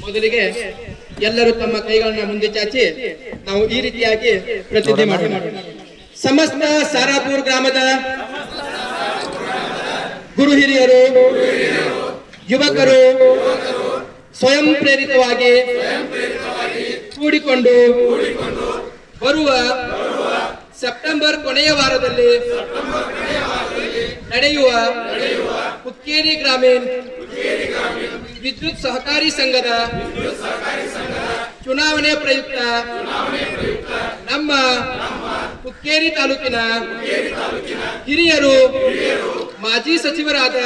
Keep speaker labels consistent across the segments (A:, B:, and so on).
A: ಮೊದಲಿಗೆ ಎಲ್ಲರೂ ತಮ್ಮ ಕೈಗಳನ್ನ ಮುಂದೆ ಚಾಚಿ ನಾವು ಈ ರೀತಿಯಾಗಿ ಪ್ರತಿಜ್ಞೆ ಮಾಡೋಣ. ಸಮಸ್ತ ಸಾರಾಪುರ್ ಗ್ರಾಮದ ಗುರು ಹಿರಿಯರು ಯುವಕರು ಸ್ವಯಂ ಪ್ರೇರಿತವಾಗಿ ಕೂಡಿಕೊಂಡು ಬರುವ ಸೆಪ್ಟೆಂಬರ್ ಕೊನೆಯ ವಾರದಲ್ಲಿ ನಡೆಯುವ ಹುಕ್ಕೇರಿ ಗ್ರಾಮೀಣ ವಿದ್ಯುತ್ ಸಹಕಾರಿ ಸಂಘದ ಚುನಾವಣೆ ಪ್ರಯುಕ್ತ ನಮ್ಮ ಹುಕ್ಕೇರಿ ತಾಲೂಕಿನ ಹಿರಿಯರು ಮಾಜಿ ಸಚಿವರಾದ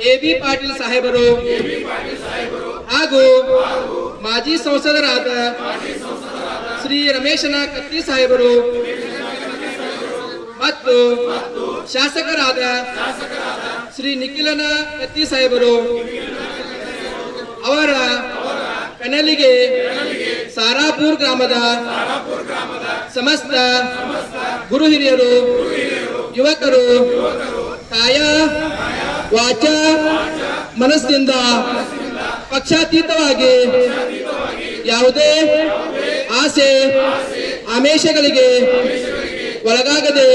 A: ಎ ಬಿ ಪಾಟೀಲ್ ಸಾಹೇಬರು ಹಾಗೂ ಮಾಜಿ ಸಂಸದರಾದ ಶ್ರೀ ರಮೇಶನ ಕತ್ತಿ ಸಾಹೇಬರು ಮತ್ತು ಶಾಸಕರಾದ ಶ್ರೀ ನಿಖಿಲನ ಕತ್ತಿ ಸಾಹೇಬರು ಅವರ ಕನಲಿಗೆ ಸಾರಾಪುರ್ ಗ್ರಾಮದ ಸಮಸ್ತ ಗುರು ಹಿರಿಯರು, ಯುವಕರು ಕಾಯ ವಾಚ ಮನಸ್ಸಿನಿಂದ ಪಕ್ಷಾತೀತವಾಗಿ ಯಾವುದೇ ಆಸೆ ಆಮೇಷಗಳಿಗೆ ಒಳಗಾಗದೆ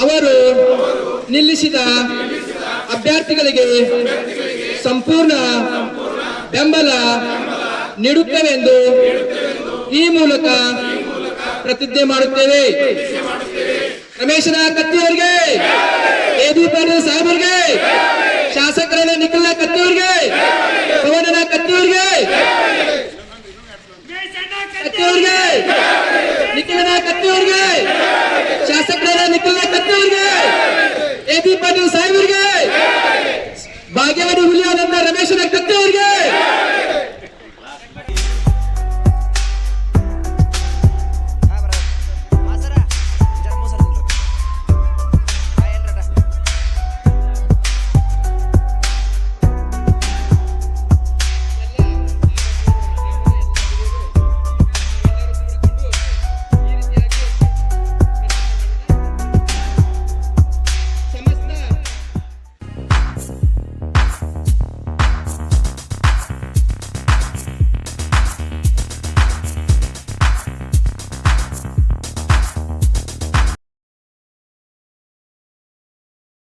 A: ಅವರು ನಿಲ್ಲಿಸಿದ ಅಭ್ಯರ್ಥಿಗಳಿಗೆ ಸಂಪೂರ್ಣ ಬೆಂಬಲ ನೀಡುತ್ತವೆಂದು ಈ ಮೂಲಕ ಪ್ರತಿಜ್ಞೆ ಮಾಡುತ್ತೇವೆ. ರಮೇಶನ ಕತ್ತಿಯವರಿಗೆ. ಪಾಟೀಲ್ ಸಾಹೇಬರಿಗೆ. ಶಾಸಕರಾದ ನಿಖಿಲ ಕತ್ತಿಯವರಿಗೆ. ಪವನನ ಕತ್ತಿಯವರಿಗೆ. ಕತ್ತಿಯವರಿಗೆ. ನಿಖಿಲನ ಕತ್ತಿಯವರಿಗೆ. ಶಾಸಕರಾದ ನಿಖಿಲ ಕತ್ತಿಯವರಿಗೆ. ಎ ಬಿ ಪಾಟೀಲ್ ಸಾಹೇಬರಿಗೆ. ಭಾಗ್ಯವಾಡಿ ರಮೇಶನ ರಮೇಶ್